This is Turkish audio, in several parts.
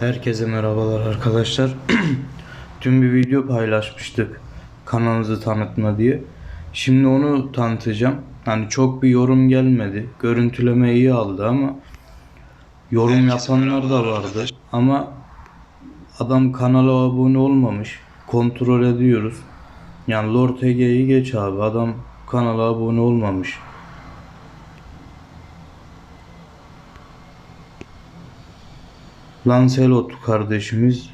Herkese merhabalar arkadaşlar. Dün bir video paylaşmıştık kanalınızı tanıtma diye. Şimdi onu tanıtacağım. Hani çok bir yorum gelmedi. Görüntüleme iyi aldı ama yorum yapanlar da vardı. Ama adam kanala abone olmamış. Kontrol ediyoruz. Yani Lord Ege'yi geç abi. Adam kanala abone olmamış. Lancelot kardeşimiz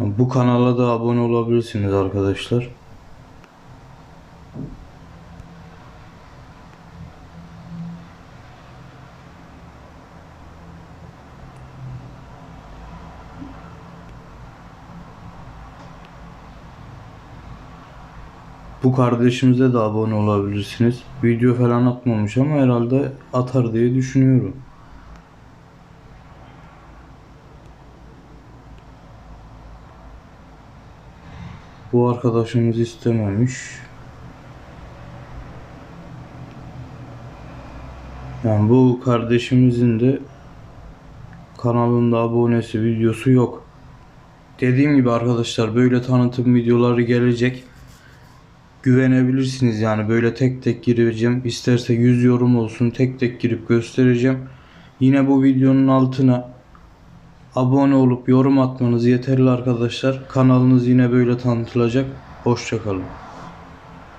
Bu kanala da abone olabilirsiniz arkadaşlar. Bu kardeşimize de abone olabilirsiniz. Video falan atmamış ama herhalde atar diye düşünüyorum. Bu arkadaşımız istememiş. Yani bu kardeşimizin de kanalında abonesi videosu yok. Dediğim gibi arkadaşlar böyle tanıtım videoları gelecek. Güvenebilirsiniz yani böyle tek tek gireceğim. İsterse 100 yorum olsun tek tek girip göstereceğim. Yine bu videonun altına abone olup yorum atmanız yeterli arkadaşlar. Kanalınız yine böyle tanıtılacak. Hoşçakalın.